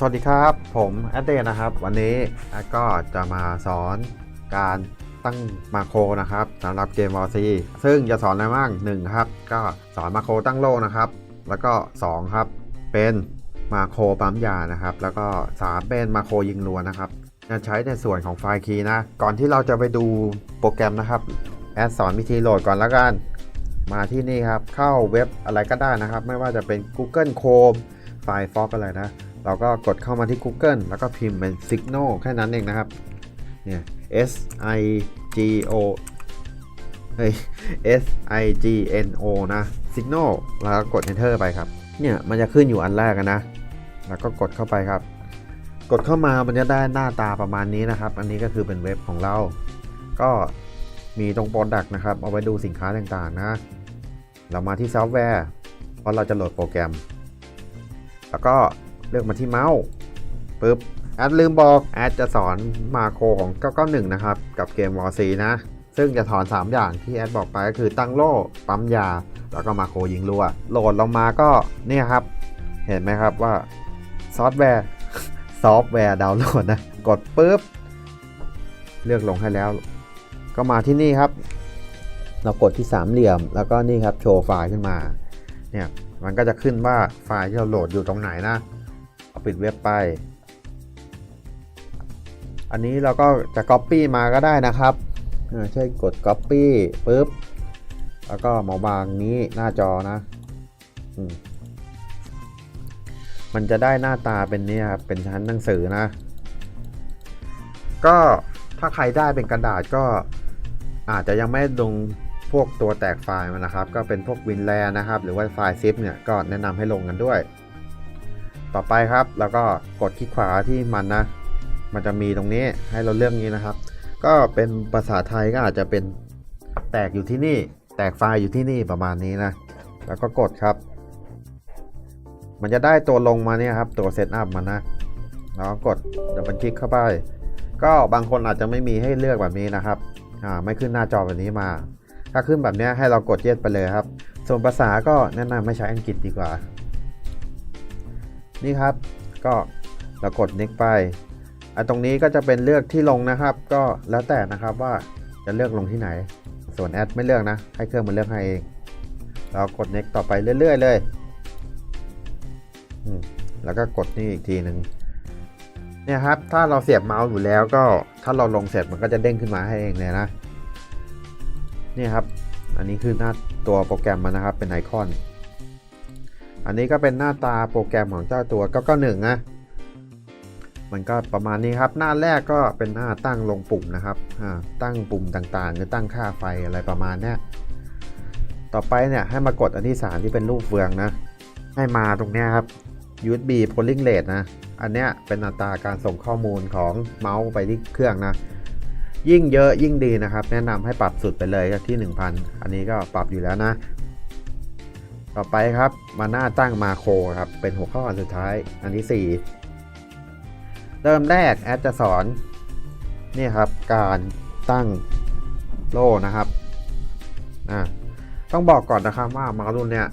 สวัสดีครับผมแอดเดย์นะครับ วันนี้แอดก็จะมาสอนการตั้งมาโครนะครับสำหรับเกมวอร์ซีซึ่งจะสอนอะไรบ้างหนึ่งครับ ก็สอนมาโครตั้งโลนะครับ แล้วก็สองครับเป็นมาโครปั๊มยานะครับ แล้วก็สามเป็นมาโครยิงรัวนะครับจะใช้ในส่วนของไฟล์คีย์นะ ก่อนที่เราจะไปดูโปรแกรมนะครับ แอดสอนวิธีโหลดก่อนล้วกัน มาที่นี่ครับเข้าเว็บอะไรก็ได้นะครับ ไม่ว่าจะเป็น Google Chrome Firefox อะไรนะ เราก็กดเข้ามาที่ Google แล้วก็พิมพ์เป็น Signal แค่นั้นเองนะครับ เนี่ย S I G O เฮ้ย S I G N O นะ Signal แล้วก็กด Enter ไปครับ เนี่ยมันจะขึ้นอยู่อันแรกนะ แล้วก็กดเข้าไปครับ กดเข้ามามันจะได้หน้าตาประมาณนี้นะครับ อันนี้ก็คือเป็นเว็บของเรา ก็มีตรงโปรดักต์นะครับ เอาไว้ดูสินค้าต่างๆนะ เรามาที่ซอฟต์แวร์ เพราะเราจะโหลดโปรแกรม แล้วก็ เลือกมาที่เมาส์ปึ๊บแอดลืมบอกแอดจะสอนมาโครของ 991 นะครับ กับเกมวอร์ซีนะ ซึ่งจะสอน 3 อย่างที่แอดบอกไปก็คือตั้งโล่ ปั๊มยา แล้วก็มาโครยิงรัว โหลดลงมาก็เนี่ยครับ เห็นไหมครับว่าซอฟต์แวร์ซอฟต์แวร์ดาวน์โหลดนะ กดปุ๊บ เลือกลงให้แล้ว ก็มาที่นี่ครับ เรากดที่สามเหลี่ยม แล้วก็นี่ครับโชว์ไฟล์ขึ้นมา เนี่ยมันก็จะขึ้นว่าไฟล์ที่เราโหลดอยู่ตรงไหนนะ ปิดเว็บไป อันนี้เราก็จะ Copy มาก็ได้นะครับอ่าช่วยกด Copy ปุ๊บ แล้วก็มาวางนี้หน้าจอนะมมันจะได้หน้าตาเป็นนี้ครับเป็นชั้นหนังสือนะ ก็ถ้าใครได้เป็นกระดาษก็อาจจะยังไม่ลงพวกตัวแตกไฟล์มันนะครับ ก็เป็นพวกวินแลนะครับ หรือว่าไฟล์ซิปเนี่ยก็แนะนำให้ลงกันด้วย ต่อไปครับ แล้วก็กดคลิกขวาที่มันนะ มันจะมีตรงนี้ให้เราเลือกนี้นะครับ ก็เป็นภาษาไทยก็อาจจะเป็นแตกอยู่ที่นี่ แตกไฟล์อยู่ที่นี่ประมาณนี้นะ แล้วก็กดครับ มันจะได้ตัวลงมาเนี่ยครับ ตัวเซตอัพมันนะแล้วก็กดดับเบิลคลิกเข้าไป ก็บางคนอาจจะไม่มีให้เลือกแบบนี้นะครับอ่าไม่ขึ้นหน้าจอแบบนี้มา ถ้าขึ้นแบบนี้ให้เรากดเย็ดไปเลยครับ ส่วนภาษาก็แนะนำไม่ใช้อังกฤษดีกว่า นี่ครับ ก็เรากด next ไปอันตรงนี้ก็จะเป็นเลือกที่ลงนะครับ ก็แล้วแต่นะครับว่าจะเลือกลงที่ไหน ส่วนแอดไม่เลือกนะ ให้เครื่องมันเลือกให้เอง เรากด next ต่อไปเรื่อย ๆ เลยแล้วก็กดนี่อีกทีหนึ่งเนี่ยครับ ถ้าเราเสียบเมาส์อยู่แล้วก็ถ้าเราลงเสร็จมันก็จะเด้งขึ้นมาให้เองเลยนะ นี่ครับ อันนี้คือหน้าตัวโปรแกรมมันนะครับ เป็นไอคอน อันนี้ก็เป็นหน้าตาโปรแกรมของเจ้าตัว991นะมันก็ประมาณนี้ครับ หน้าแรกก็เป็นหน้าตั้งลงปุ่มนะครับอ่าตั้งปุ่มต่างๆ หรือตั้งค่าไฟอะไรประมาณนี้ต่อไปเนี่ยให้มากดอันที่ 3 ที่เป็นรูปเฟืองนะ ให้มาตรงนี้ครับ USB polling rate นะ อันเนี้ยเป็นอัตราการส่งข้อมูลของเมาส์ไปที่เครื่องนะ ยิ่งเยอะยิ่งดีนะครับ แนะนำให้ปรับสุดไปเลยที่ 1000 อันนี้ก็ปรับอยู่แล้วนะ ต่อไปครับมาหน้าตั้งมาโครครับเป็นหัวข้ออันสุดท้ายอันที่ 4 เริ่มแรกแอดจะสอนนี่ครับการตั้งโล่นะครับอ่าต้องบอกก่อนนะครับว่ามารุ่นเนี้ย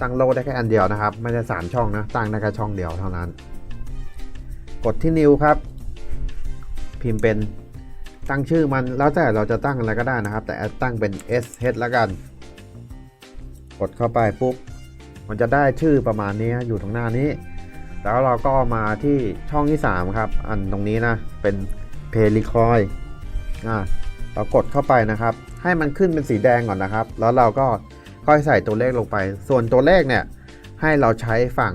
ตั้งโล่ได้แค่อันเดียวนะครับ ไม่ได้สามช่องนะตั้งได้แค่ช่องเดียวเท่านั้น กดที่นิ้วครับ พิมพ์เป็นตั้งชื่อมันแล้วแต่เราจะตั้งอะไรก็ได้นะครับ แต่แอดตั้งเป็น S H แล้วกัน ดเข้าไปปุ๊บมันจะได้ชื่อประมาณนี้อยู่ตรงหน้านี้ แล้วเราก็มาที่ช่องที่ 3 ครับ อันตรงนี้นะ เป็นเพลิคอยอ่าเรากดเข้าไปนะครับ ให้มันขึ้นเป็นสีแดงก่อนนะครับ แล้วเราก็ค่อยใส่ตัวเลขลงไป ส่วนตัวเลขเนี่ยให้เราใช้ฝั่ง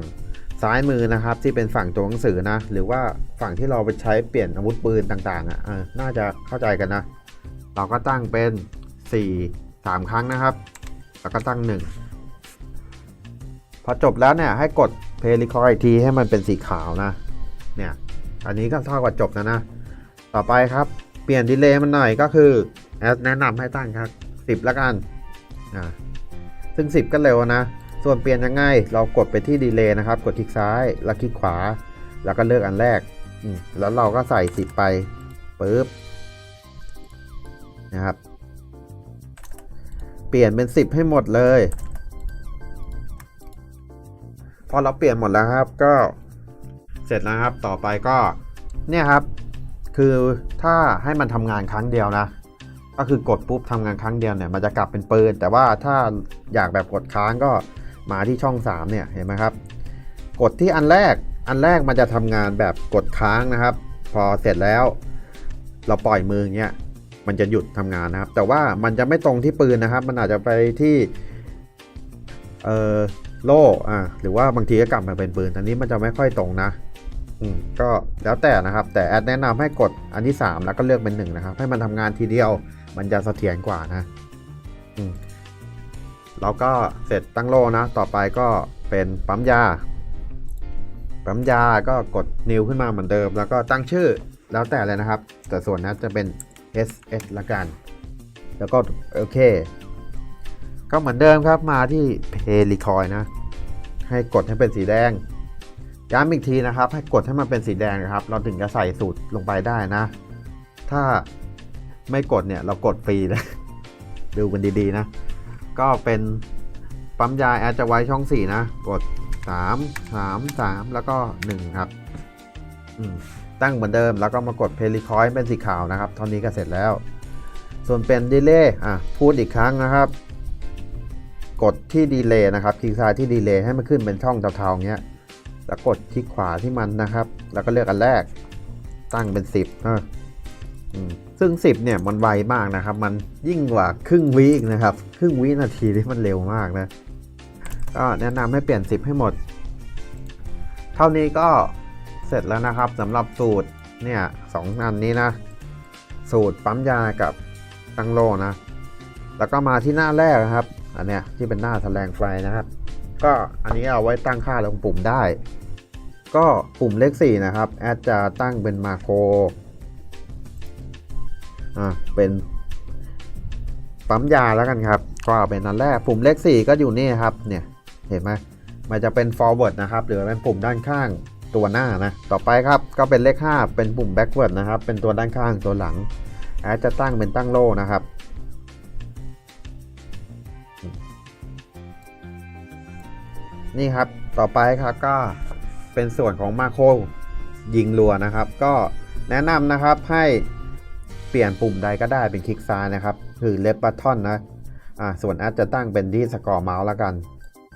ซ้ายมือนะครับ ที่เป็นฝั่งตัวหนังสือนะ หรือว่าฝั่งที่เราไปใช้เปลี่ยนอาวุธปืนต่างๆอะน่าจะเข้าใจกันนะ เราก็ตั้งเป็น 4 3 ครั้งนะครับ แล้วก็ตั้ง1พอจบแล้วเนี่ยให้กดเพล y คอยทีให้มันเป็นสีขาวนะ เนี่ย อันนี้ก็เท่ากับจบแล้วนะ ต่อไปครับเปลี่ยนดีเลย์มันหน่อยก็คือแอดแนะนำให้ตั้งครับ 10แล้วกันอ่าซึ่ง 10 ก็เร็วนะ ส่วนเปลี่ยนยังไง เรากดไปที่ดีเลย์นะครับ กดคลิกซ้าย แล้วคลิกขวา แล้วก็เลือกอันแรก แล้วเราก็ใส่ 10 ไปปึ๊บนะครับ ลี่ยนเป็น 10 ให้หมดเลย พอเราเปลี่ยนหมดแล้วครับก็เสร็จแล้วครับต่อไปก็เนี่ยครับ คือถ้าให้มันทำงานครั้งเดียวนะ ก็คือกดปุ๊บทำงานครั้งเดียวเนี่ยมันจะกลับเป็นปืน แต่ว่าถ้าอยากแบบกดค้างก็มาที่ช่อง 3 เนี่ยเห็นไหมครับ กดที่อันแรกอันแรกมันจะทำงานแบบกดค้างนะครับ พอเสร็จแล้ว เราปล่อยมืออย่างเงี้ย มันจะหยุดทำงานนะครับ แต่ว่ามันจะไม่ตรงที่ปืนนะครับ มันอาจจะไปที่เออโล่อะหรือว่าบางทีก็กลับมาเป็นปืนอันนี้มันจะไม่ค่อยตรงนะอืมก็แล้วแต่นะครับ แต่แอดแนะนำให้กดอันที่ 3 แล้วก็เลือกเป็น1นะครับ ให้มันทำงานทีเดียว มันจะเสถียรกว่านะอืมเราก็เสร็จตั้งโล่นะ ต่อไปก็เป็นปั๊มยา ปั๊มยาก็กดนิวขึ้นมาเหมือนเดิม แล้วก็ตั้งชื่อแล้วแต่เลยนะครับ แต่ส่วนนั้นจะเป็น SS ละกัน แล้วก็โอเค ก็เหมือนเดิมครับมาที่เพลิคอยนะ ให้กดให้เป็นสีแดงย้ำอีกทีนะครับ ให้กดให้มันเป็นสีแดงนะครับ เราถึงจะใส่สูตรลงไปได้นะ ถ้าไม่กดเนี่ยเรากดฟรีนะดูกันดีๆนะ ก็เป็นปั๊มยาแอดจะไว้ช่อง 4 นะ กด 3 3 3 แล้วก็ 1 ครับ อืม ตั้งเหมือนเดิม แล้วก็มากดเพลิคอยเป็นสีขาวนะครับเท่านี้ก็เสร็จแล้ว ส่วนเป็นดีเลย์อะพูดอีกครั้งนะครับ กดที่ดีเลย์นะครับคลิกซ้ายที่ดีเลย์ให้มันขึ้นเป็นช่องเทาๆเงี้ยแล้วกดคลิกขวาที่มันนะครับ แล้วก็เลือกอันแรกตั้งเป็น 10อะอืมซึ่ง 10เนี่ยมันไวมากนะครับ มันยิ่งกว่าครึ่งวิอีกนะครับ ครึ่งวินาทีที่มันเร็วมากนะก็แนะนำให้เปลี่ยน 10 ให้หมด เท่านี้ก็ เสร็จแล้วนะครับสำหรับสูตรเนี่ยสองอันนี้นะ สูตรปั๊มยากับตั้งโลนะ แล้วก็มาที่หน้าแรกนะครับ อันเนี้ยที่เป็นหน้าแสลงไฟนะครับ ก็อันนี้เอาไว้ตั้งค่าลงปุ่มได้ ก็ปุ่มเลข4นะครับแอดจะตั้งเป็นมาโครอ่าเป็นปั๊มยาแล้วกันครับ ก็เอาเป็นอันแรกปุ่มเลข4ก็อยู่นี่ครับเนี่ยเห็นไหมมันจะเป็น forward นะครับ หรือเป็นปุ่มด้านข้าง ตัวหน้านะ ต่อไปครับก็เป็นเลข 5 เป็นปุ่ม backward นะครับ เป็นตัวด้านข้างตัวหลังแอดจะตั้งเป็นตั้งโล่นะครับ นี่ครับต่อไปครับก็เป็นส่วนของมาโคยิงรัวนะครับ ก็แนะนำนะครับให้เปลี่ยนปุ่มใดก็ได้เป็นคลิกซ้ายนะครับคือเลฟบัตทอนนะอ่าส่วนแอดจะตั้งเป็นที่สกอร์เมาส์แล้วกัน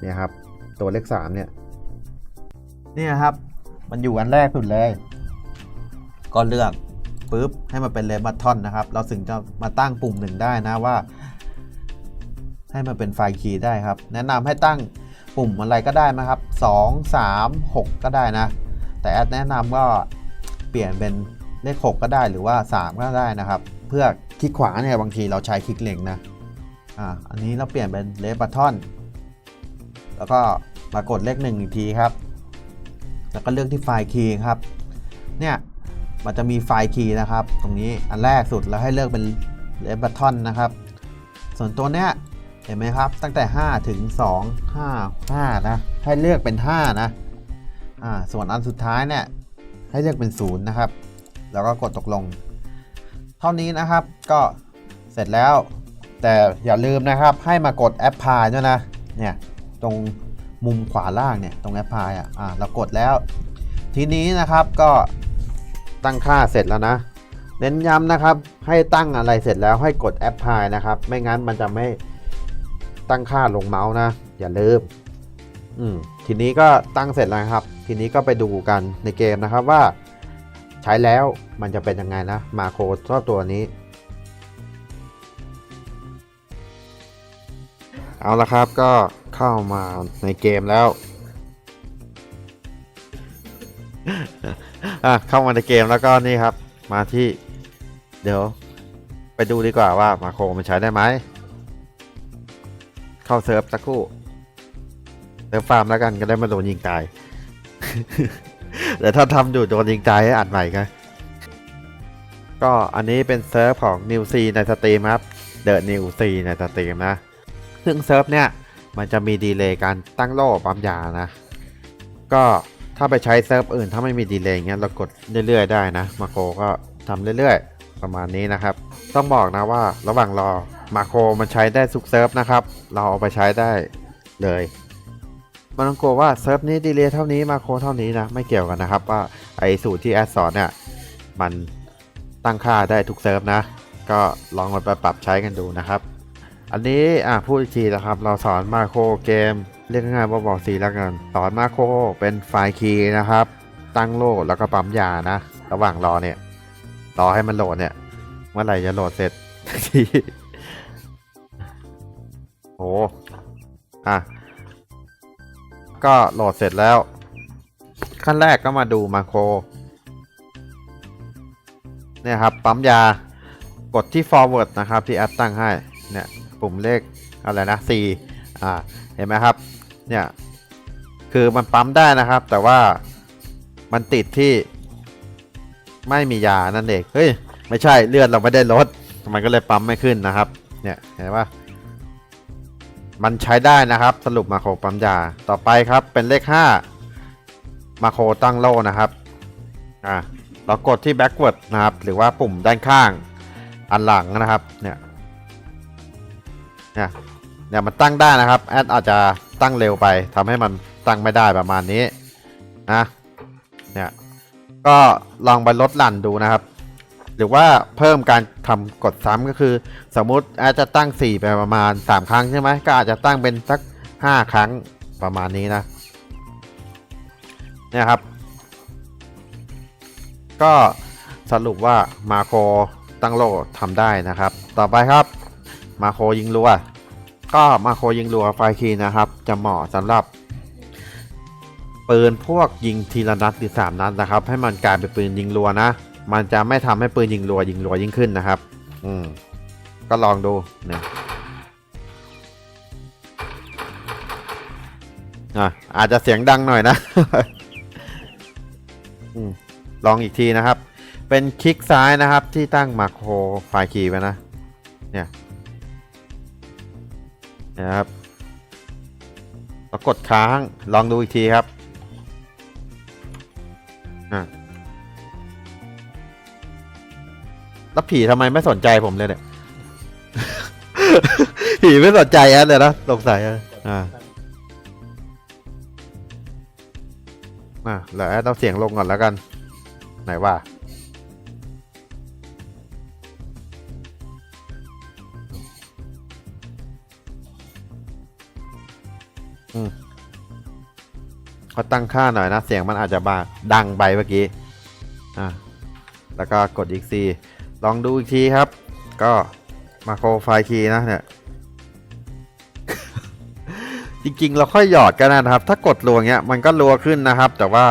เนี่ยครับตัวเลข3เนี่ยนี่ครับ มันอยู่อันแรกสุดเลย ก็เลือกปุ๊บให้มันเป็นเลฟบัตทอนนะครับ เราถึงจะมาตั้งปุ่มหนึ่งได้นะว่า ให้มันเป็นไฟล์คีย์ได้ครับ แนะนำให้ตั้งปุ่มอะไรก็ได้นะครับ 2 3 6 ก็ได้นะ แต่แอดแนะนำก็เปลี่ยนเป็นเลข 6 ก็ได้หรือว่า 3 ก็ได้นะครับ เพื่อคลิกขวาเนี่ยบางทีเราใช้คลิกเล็งนะอ่าอันนี้เราเปลี่ยนเป็นเลฟบัตทอนแล้วก็มากดเลข1อีกทีครับ แล้วก็เลือกที่ไฟล์คีย์ครับ เนี่ยมันจะมีไฟล์คีย์นะครับ ตรงนี้อันแรกสุดแล้วให้เลือกเป็นเลฟบัตทอนนะครับ ส่วนตัวเนี้ยเห็นไหมครับ ตั้งแต่ 5 ถึง 2 5 5 นะ ให้เลือกเป็น 5 นะอ่าส่วนอันสุดท้ายเนี่ยให้เลือกเป็น 0 นะครับ แล้วก็กดตกลง เท่านี้นะครับก็เสร็จแล้ว แต่อย่าลืมนะครับให้มากดแอปพลายด้วยนะเนี่ยตรง มุมขวาล่างเนี่ยตรงแอปพลายอะเรากดแล้ว ทีนี้นะครับก็ตั้งค่าเสร็จแล้วนะ เน้นย้ำนะครับ ให้ตั้งอะไรเสร็จแล้วให้กดแอปพลายนะครับ ไม่งั้นมันจะไม่ตั้งค่าลงเมาส์นะ อย่าลืมอืมทีนี้ก็ตั้งเสร็จแล้วครับ ทีนี้ก็ไปดูกันในเกมนะครับว่า ใช้แล้วมันจะเป็นยังไงนะมาโครเจ้าตัวนี้เอาละครับก็ เข้ามาในเกมแล้วอะเข้ามาในเกมแล้วก็นี่ครับ มาที่ เดี๋ยว ไปดูดีกว่าว่ามาโคมันใช้ได้ไหม เข้าเซิร์ฟสักครู่เซิร์ฟฟาร์มแล้วกันก็ได้มาโดนยิงตายเดี๋ยวถ้าทำอยู่โดนยิงตายให้อัดใหม่กันก็อันนี้เป็นเซิร์ฟของ New C ในสตรีมครับ The New C ในสตรีมนะ ซึ่งเซิร์ฟเนี่ย มันจะมีดีเลย์การตั้งโล่ปั๊มยานะ ก็ถ้าไปใช้เซิร์ฟอื่นถ้าไม่มีดีเลย์เงี้ยเรากดเรื่อยๆ ได้นะมาโครก็ทำเรื่อยๆ ประมาณนี้นะครับ ต้องบอกนะว่าระหว่างรอมาโครมันใช้ได้ทุกเซิร์ฟนะครับ เราเอาไปใช้ได้เลยมันต้องกลัวว่าเซิร์ฟนี้ดีเลย์เท่านี้มาโครเท่านี้นะไม่เกี่ยวกันนะครับว่าไอสูตรที่แอดสอนเนี่ยมันตั้งค่าได้ทุกเซิร์ฟนะ ก็ลองมาปรับใช้กันดูนะครับ อันนี้อะพูดอีกทีนะครับ เราสอนมาโครเกม เรียกง่ายๆว่าบอกสีแล้วกัน สอนมาโครเป็นไฟล์คีย์นะครับ ตั้งโหลดแล้วก็ปั๊มยานะ ระหว่างรอเนี่ย รอให้มันโหลดเนี่ย เมื่อไหร่จะโหลดเสร็จทีโอ้อะ ก็โหลดเสร็จแล้ว ขั้นแรกก็มาดูมาโครเนี่ยครับ ปั๊มยากดที่ forward นะครับ ที่แอดตั้งให้เนี่ย ปุ่มเลขอะไรนะ C อ่าเห็นไหมครับเนี่ยคือมันปั๊มได้นะครับ แต่ว่ามันติดที่ไม่มียานั่นเองเฮ้ยไม่ใช่เลือดเราไม่ได้ลดมันก็เลยปั๊มไม่ขึ้นนะครับเนี่ยเห็นปะมันใช้ได้นะครับ สรุปมาโครปั๊มยาต่อไปครับเป็นเลข 5 มาโครตั้งโลนะครับอ่าเรากดที่ backward นะครับ หรือว่าปุ่มด้านข้างอันหลังนะครับเนี่ย เนี่ยเนี่ยมันตั้งได้นะครับแอดอาจจะตั้งเร็วไปทำให้มันตั้งไม่ได้ประมาณนี้นะเนี่ยก็ลองไปลดหลั่นดูนะครับ หรือว่าเพิ่มการทำกดซ้ำก็คือ สมมุติแอดจะตั้ง 4 ไปประมาณ 3 ครั้งใช่ไหมก็อาจจะตั้งเป็นสัก 5 ครั้งประมาณนี้นะเนี่ยครับ ก็สรุปว่ามาโครตั้งโลทำได้นะครับ ต่อไปครับ มาโครยิงรัว ก็มาโครยิงรัวไฟคีนะครับ จะเหมาะสำหรับปืนพวกยิงทีละนัดหรือสามนัดนะครับ ให้มันกลายเป็นปืนยิงรัวนะ มันจะไม่ทำให้ปืนยิงรัวยิงรัวยิ่งขึ้นนะครับ อืมก็ลองดูเนี่ยอะอาจจะเสียงดังหน่อยนะอลองอีกทีนะครับ เป็นคลิกซ้ายนะครับที่ตั้งมาโครไฟคีไว้นะ เนี่ย นะครับแล้วกดค้างลองดูอีกทีครับอะแล้วผีทำไมไม่สนใจผมเลยเนี่ย ผีไม่สนใจแอดเลยนะสงสัยอะอ่าอะแล้วแอดเอาเสียงลงก่อนแล้วกัน ไหนว่า็ตั้งค่าหน่อยนะ เสียงมันอาจจะบาดังไปเมื่อกี้อะแล้วก็กดอีกซีลองดูอีกทีครับ ก็มาโครไฟล์คีย์นะเนี่ยจริงๆ เราค่อยหยอดกันนะครับ ถ้ากดรัวเงี้ยมันก็รัวขึ้นนะครับ แต่ว่า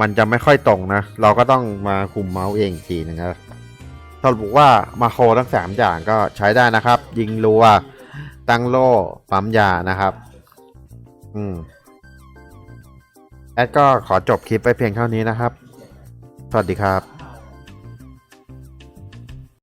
มันจะไม่ค่อยตรงนะ เราก็ต้องมาคุมเมาส์เองอีกทีนะครับสรุปว่ามาโครทั้งสามอย่างก็ใช้ได้นะครับ ยิงรัว ตั้งโล่ปั๊มยานะครับ อืม แอดก็ขอจบคลิปไปเพียงเท่านี้นะครับ สวัสดีครับ